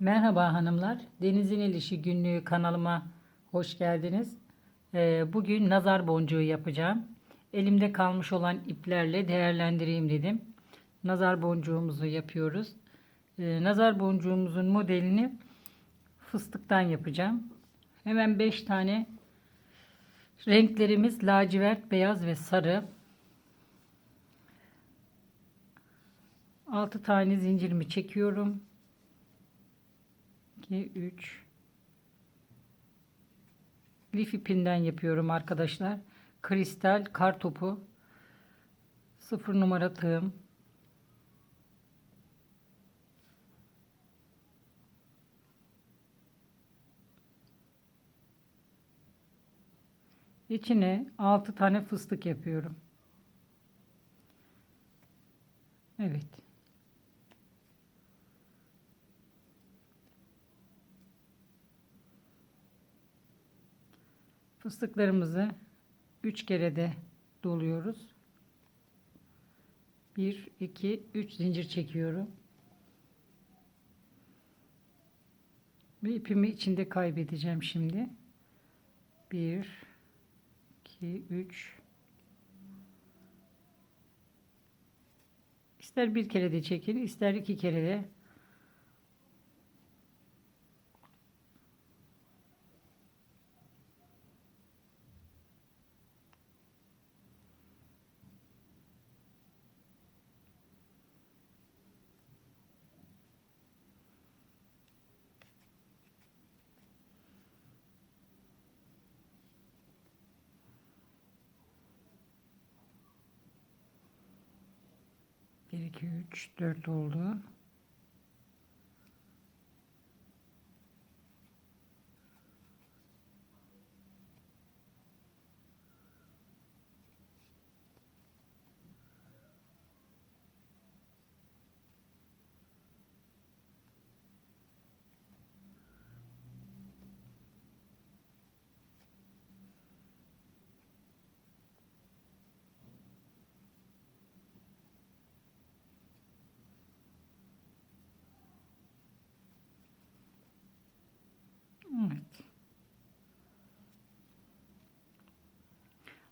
Merhaba hanımlar. Denizin El İşi günlüğü kanalıma hoş geldiniz. Ee, bugün nazar boncuğu yapacağım. Elimde kalmış olan iplerle değerlendireyim dedim. Nazar boncuğumuzu yapıyoruz. Ee, nazar boncuğumuzun modelini fıstıktan yapacağım. Hemen 5 tane renklerimiz lacivert, beyaz ve sarı. 6 tane zincirimi çekiyorum. 2 3 lif ipinden yapıyorum arkadaşlar. Kristal kar topu 0 numara tığım. İçine 6 tane fıstık yapıyorum. Evet. Fıstıklarımızı 3 kere de doluyoruz. 1 2 3 zincir çekiyorum. Ve ipimi içinde kaybedeceğim şimdi. 1 2 3 İster bir kere de çekin, ister iki kere de Bir, iki, üç, dört oldu. Evet.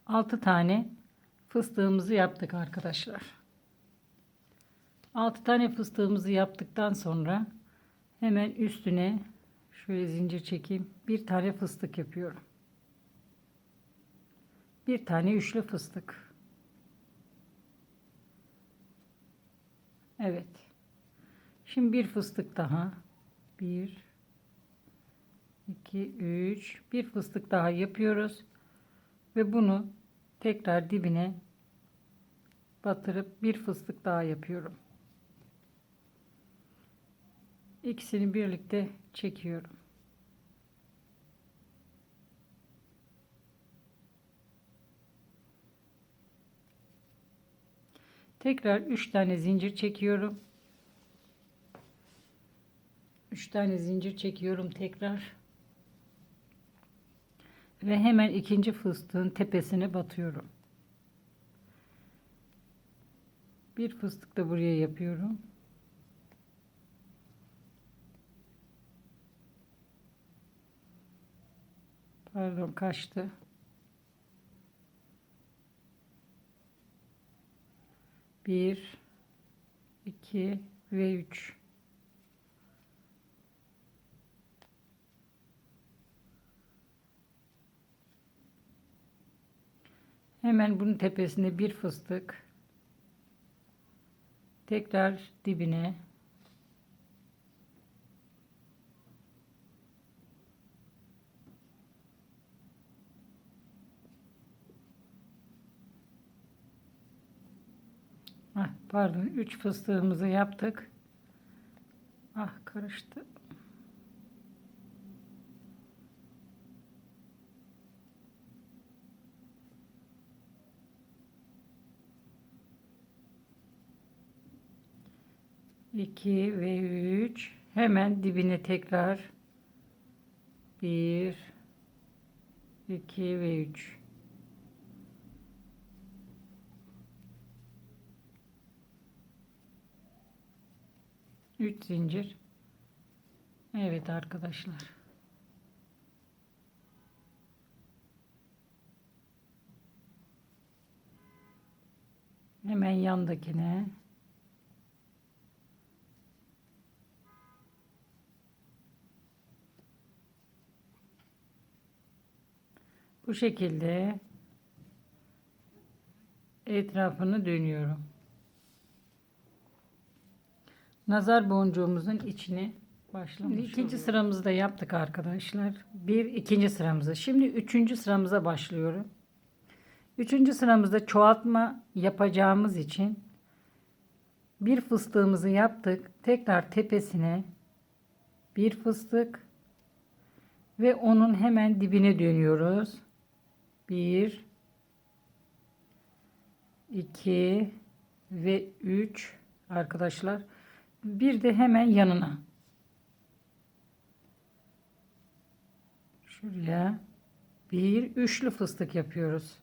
6 tane fıstığımızı yaptık arkadaşlar. 6 tane fıstığımızı yaptıktan sonra hemen üstüne şöyle zincir çekeyim. Bir tane fıstık yapıyorum. Bir tane üçlü fıstık. Evet. Şimdi bir fıstık daha. Bir, 2 3 bir fıstık daha yapıyoruz ve bunu tekrar dibine batırıp bir fıstık daha yapıyorum. İkisini birlikte çekiyorum. Tekrar 3 tane zincir çekiyorum. 3 tane zincir çekiyorum tekrar ve hemen ikinci fıstığın tepesine batıyorum. Bir fıstık da buraya yapıyorum. Pardon kaçtı. Bir, iki ve üç. Hemen bunun tepesine bir fıstık. Tekrar dibine. Ah, pardon 3 fıstığımızı yaptık. Ah karıştı. 2 ve 3 hemen dibine tekrar. 1 2 ve 3 3 zincir. Evet arkadaşlar. Hemen yandakine bu şekilde etrafını dönüyorum. Nazar boncuğumuzun içini başlamış. Şimdi ikinci sıramızda yaptık arkadaşlar. Bir ikinci sıramızda. Şimdi üçüncü sıramıza başlıyorum. Üçüncü sıramızda çoğaltma yapacağımız için bir fıstığımızı yaptık. Tekrar tepesine bir fıstık ve onun hemen dibine dönüyoruz. Bir, iki ve üç arkadaşlar. Bir de hemen yanına. Şuraya bir üçlü fıstık yapıyoruz.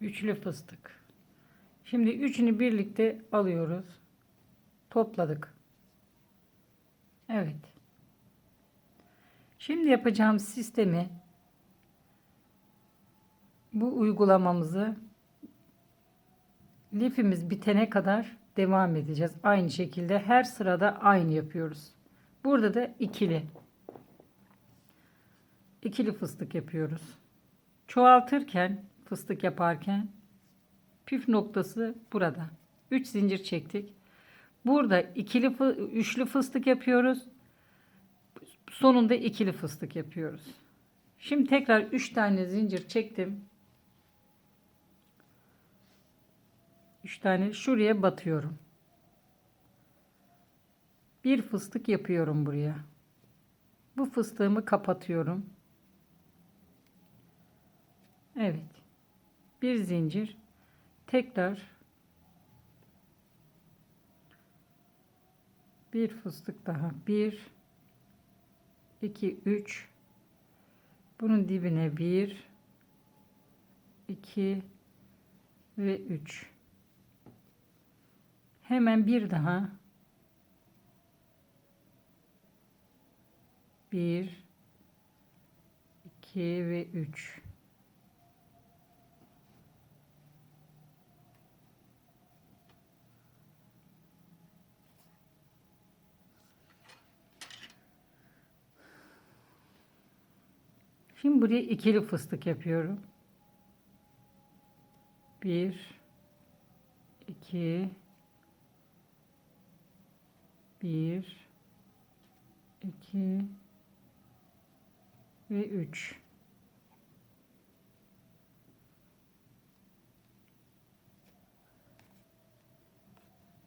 Üçlü fıstık. Şimdi üçünü birlikte alıyoruz. Topladık. Evet. Şimdi yapacağım sistemi bu uygulamamızı lifimiz bitene kadar devam edeceğiz. Aynı şekilde her sırada aynı yapıyoruz. Burada da ikili. ikili fıstık yapıyoruz. Çoğaltırken fıstık yaparken püf noktası burada. 3 zincir çektik. Burada ikili üçlü fıstık yapıyoruz. Sonunda ikili fıstık yapıyoruz. Şimdi tekrar 3 tane zincir çektim. 3 tane şuraya batıyorum. Bir fıstık yapıyorum buraya. Bu fıstığımı kapatıyorum. Evet. Bir zincir. Tekrar bir fıstık daha. Bir, iki, üç. Bunun dibine bir, iki ve üç. Hemen bir daha. Bir, iki ve üç. Şimdi buraya ikili fıstık yapıyorum. Bir, iki, bir, iki ve üç.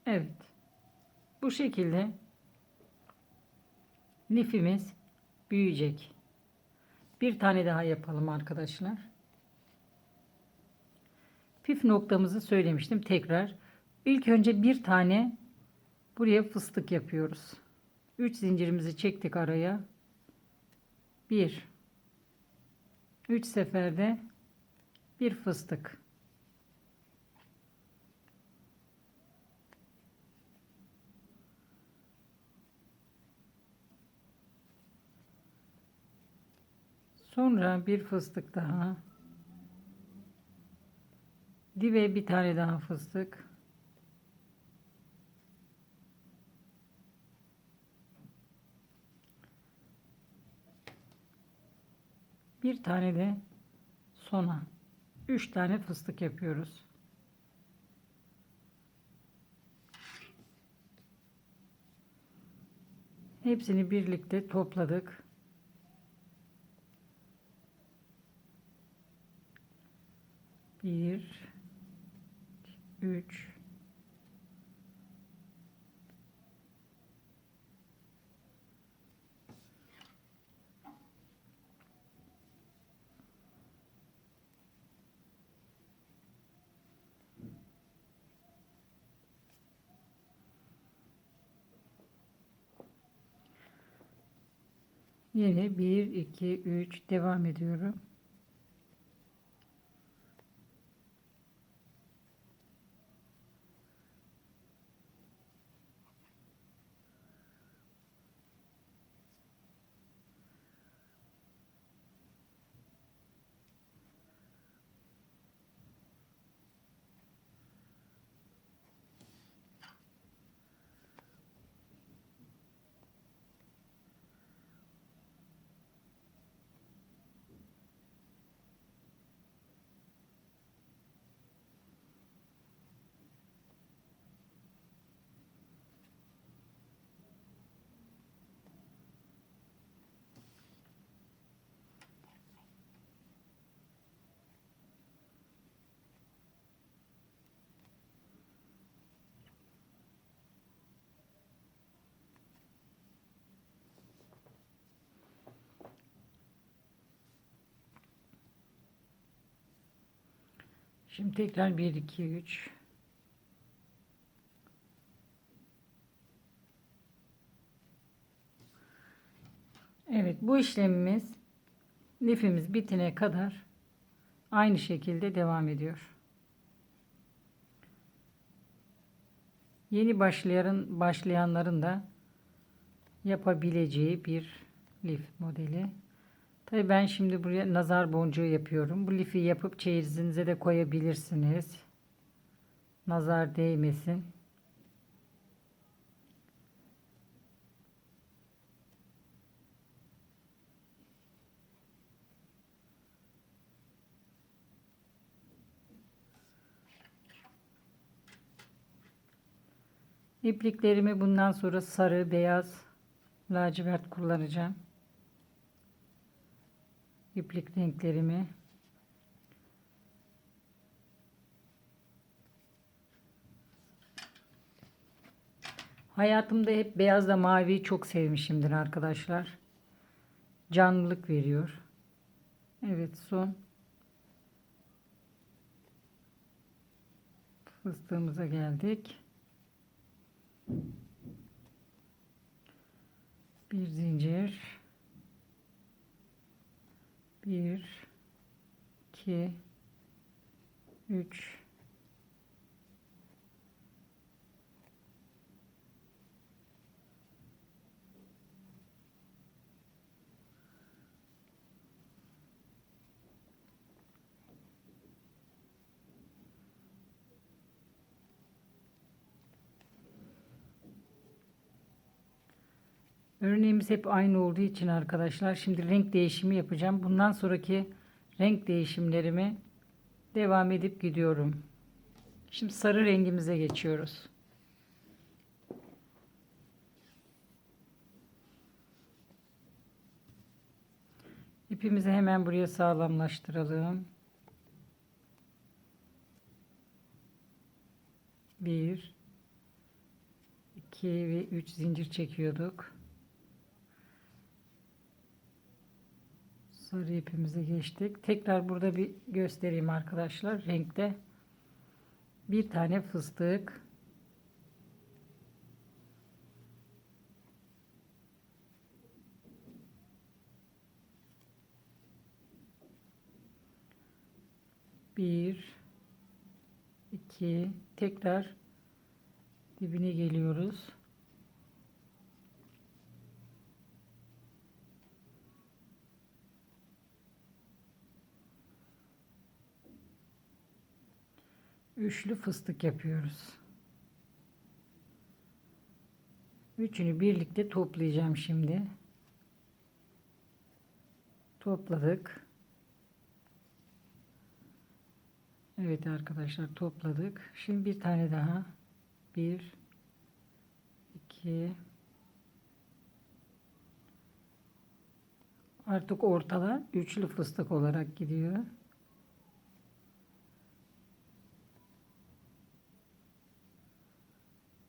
Evet. Bu şekilde lifimiz büyüyecek. Bir tane daha yapalım arkadaşlar. Püf noktamızı söylemiştim tekrar. İlk önce bir tane buraya fıstık yapıyoruz. 3 zincirimizi çektik araya. 1 3 seferde bir fıstık. Sonra bir fıstık daha. Dibe bir tane daha fıstık. Bir tane de sona. Üç tane fıstık yapıyoruz. Hepsini birlikte topladık. Bir, üç, Yine 1, 2, 3 devam ediyorum. Şimdi tekrar 1 2 3 Evet bu işlemimiz lifimiz bitene kadar aynı şekilde devam ediyor. Yeni başlayan başlayanların da yapabileceği bir lif modeli. Tabii ben şimdi buraya nazar boncuğu yapıyorum. Bu lifi yapıp çeyizinize de koyabilirsiniz. Nazar değmesin. İpliklerimi bundan sonra sarı, beyaz, lacivert kullanacağım. İplik renklerimi Hayatımda hep beyazla maviyi çok sevmişimdir arkadaşlar. Canlılık veriyor. Evet son fıstığımıza geldik. Bir zincir. Bir, iki, üç, Örneğimiz hep aynı olduğu için arkadaşlar şimdi renk değişimi yapacağım. Bundan sonraki renk değişimlerimi devam edip gidiyorum. Şimdi sarı rengimize geçiyoruz. İpimizi hemen buraya sağlamlaştıralım. Bir, iki ve üç zincir çekiyorduk. Sarı ipimize geçtik. Tekrar burada bir göstereyim arkadaşlar. Renkte bir tane fıstık. Bir, iki, tekrar dibine geliyoruz. Üçlü fıstık yapıyoruz. Üçünü birlikte toplayacağım şimdi. Topladık. Evet arkadaşlar topladık. Şimdi bir tane daha. Bir, iki, artık ortala üçlü fıstık olarak gidiyor.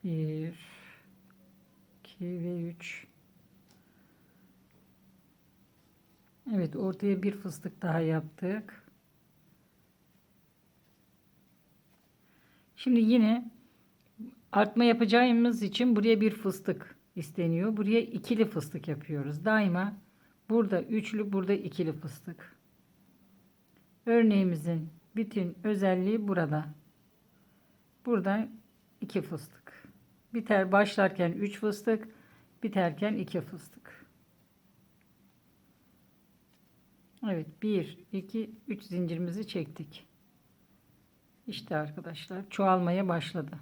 Bir, iki ve üç. Evet ortaya bir fıstık daha yaptık. Şimdi yine artma yapacağımız için buraya bir fıstık isteniyor. Buraya ikili fıstık yapıyoruz. Daima burada üçlü, burada ikili fıstık. Örneğimizin bütün özelliği burada. Burada iki fıstık. Biter başlarken 3 fıstık, biterken 2 fıstık. Evet 1 2 3 zincirimizi çektik. İşte arkadaşlar çoğalmaya başladı.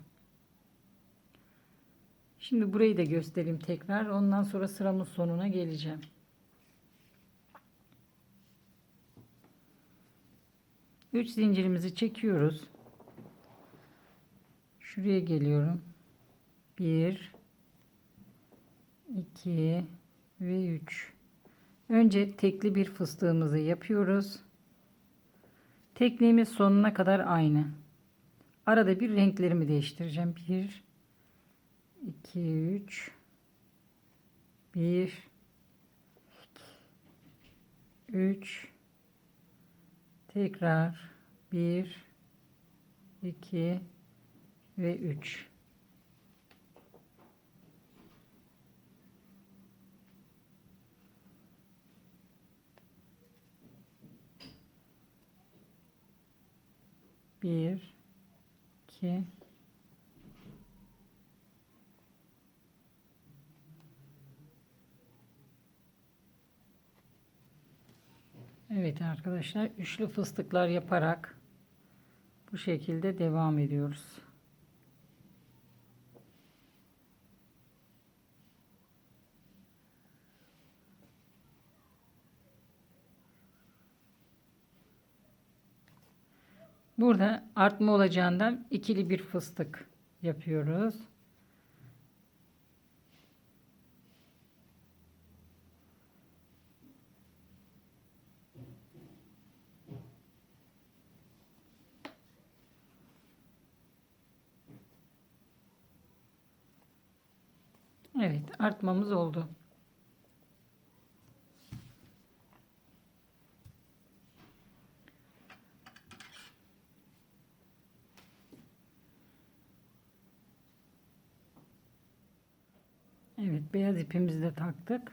Şimdi burayı da göstereyim tekrar. Ondan sonra sıramın sonuna geleceğim. Üç zincirimizi çekiyoruz. Şuraya geliyorum. 1 2 ve 3 önce tekli bir fıstığımızı yapıyoruz. Tekliğimiz sonuna kadar aynı. Arada bir renklerimi değiştireceğim. 1 2 3 1 3 tekrar 1 2 ve 3. Bir, iki, Evet arkadaşlar üçlü fıstıklar yaparak bu şekilde devam ediyoruz. Burada artma olacağından ikili bir fıstık yapıyoruz. Evet, artmamız oldu. Evet, beyaz ipimizi de taktık.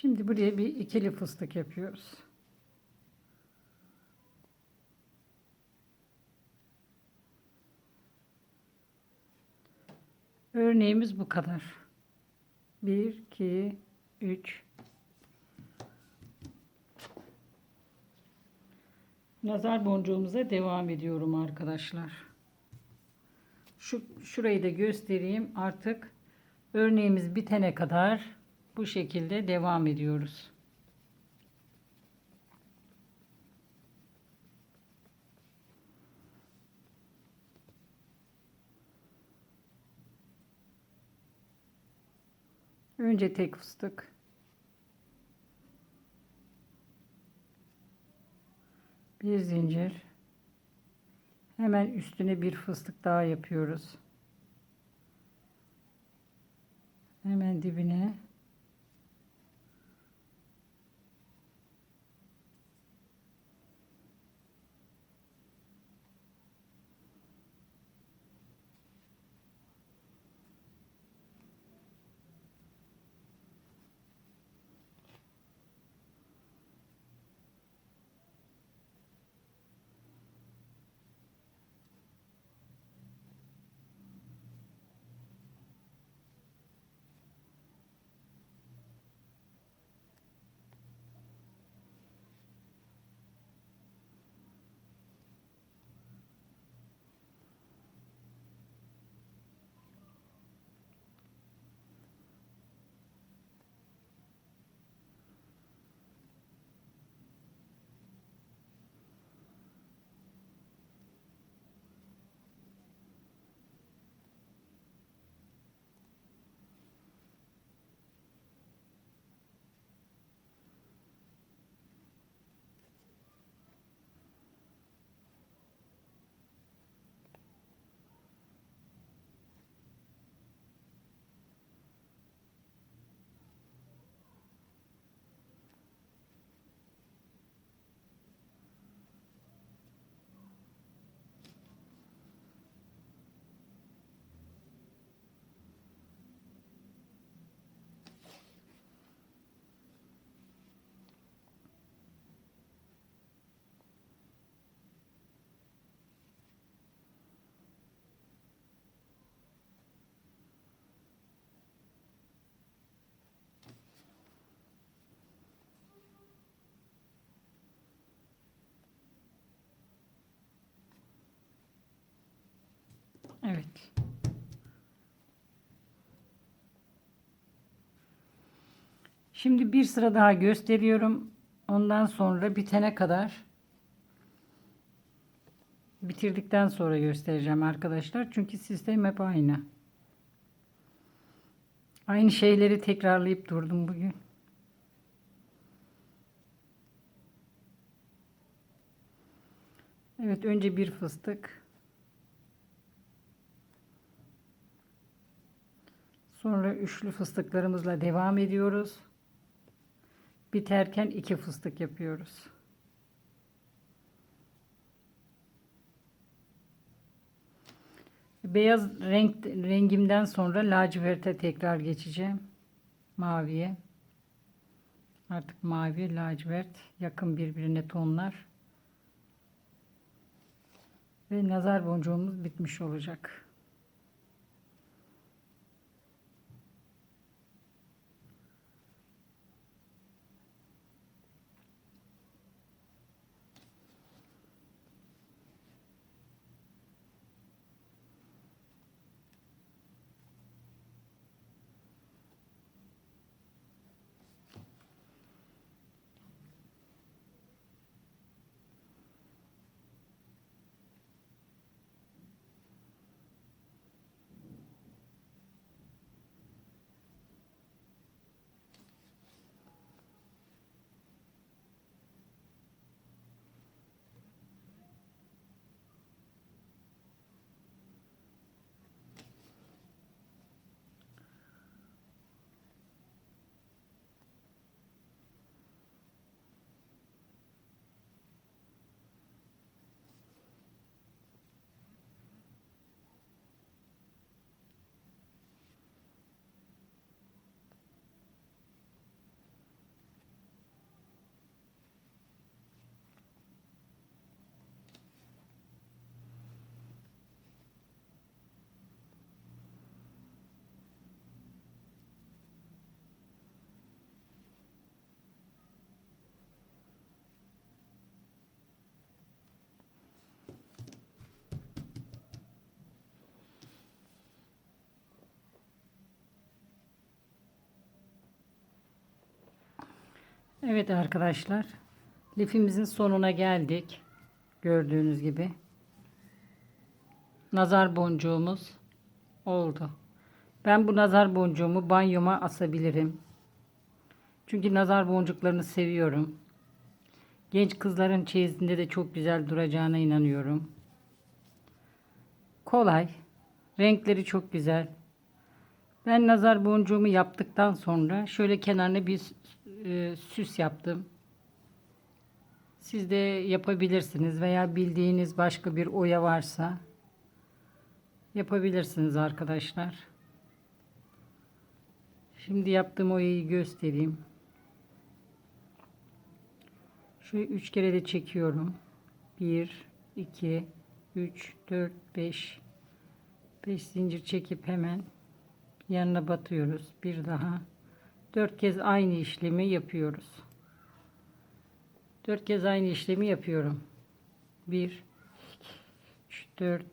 Şimdi buraya bir ikili fıstık yapıyoruz. Örneğimiz bu kadar. 1 2 3 Nazar boncuğumuza devam ediyorum arkadaşlar. Şu şurayı da göstereyim. Artık örneğimiz bitene kadar bu şekilde devam ediyoruz. Önce tek fıstık. Bir zincir. Hemen üstüne bir fıstık daha yapıyoruz. Hemen dibine Evet. Şimdi bir sıra daha gösteriyorum. Ondan sonra bitene kadar bitirdikten sonra göstereceğim arkadaşlar. Çünkü sistem hep aynı. Aynı şeyleri tekrarlayıp durdum bugün. Evet önce bir fıstık. Sonra üçlü fıstıklarımızla devam ediyoruz. Biterken iki fıstık yapıyoruz. Beyaz renk rengimden sonra laciverte tekrar geçeceğim. Maviye. Artık mavi, lacivert yakın birbirine tonlar. Ve nazar boncuğumuz bitmiş olacak. Evet arkadaşlar. Lifimizin sonuna geldik. Gördüğünüz gibi. Nazar boncuğumuz oldu. Ben bu nazar boncuğumu banyoma asabilirim. Çünkü nazar boncuklarını seviyorum. Genç kızların çeyizinde de çok güzel duracağına inanıyorum. Kolay. Renkleri çok güzel. Ben nazar boncuğumu yaptıktan sonra şöyle kenarına bir e, süs yaptım. Siz de yapabilirsiniz veya bildiğiniz başka bir oya varsa yapabilirsiniz arkadaşlar. Şimdi yaptığım oyayı göstereyim. Şöyle üç kere de çekiyorum. 1 2 3 4 5 5 zincir çekip hemen yanına batıyoruz. Bir daha 4 kez aynı işlemi yapıyoruz. 4 kez aynı işlemi yapıyorum. 1 3 4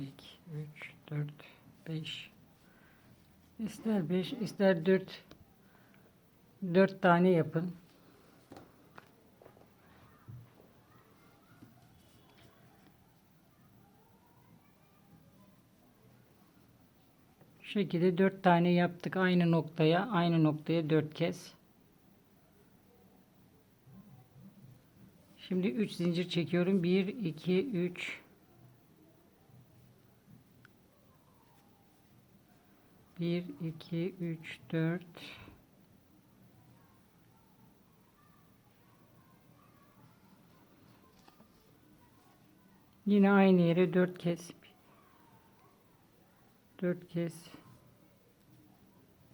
2, 3, 4, 5. İster 5, ister 4. 4 tane yapın. Şu şekilde 4 tane yaptık aynı noktaya, aynı noktaya 4 kez. Şimdi 3 zincir çekiyorum. 1 2 3 1 2 3 4 Yine aynı yere 4 kez 4 kez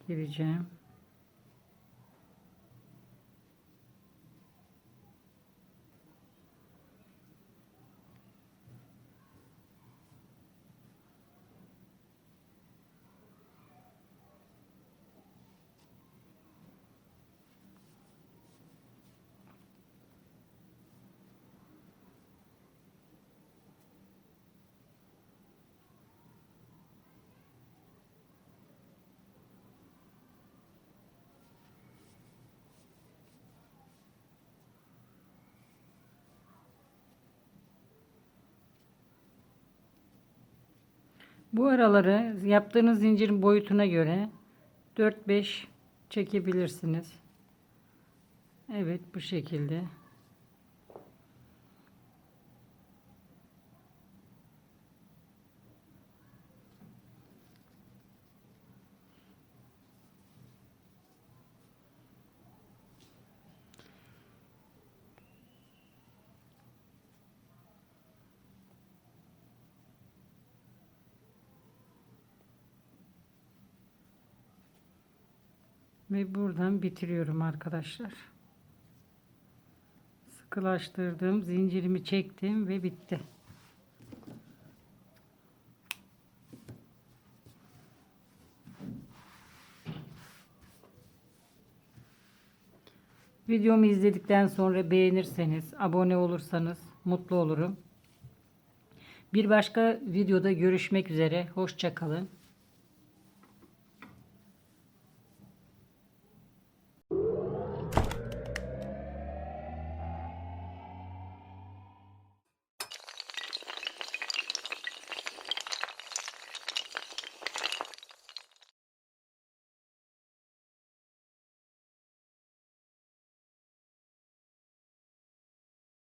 gireceğim. Bu araları yaptığınız zincirin boyutuna göre 4-5 çekebilirsiniz. Evet bu şekilde. Ve buradan bitiriyorum arkadaşlar. Sıkılaştırdım. Zincirimi çektim ve bitti. Videomu izledikten sonra beğenirseniz, abone olursanız mutlu olurum. Bir başka videoda görüşmek üzere. Hoşçakalın.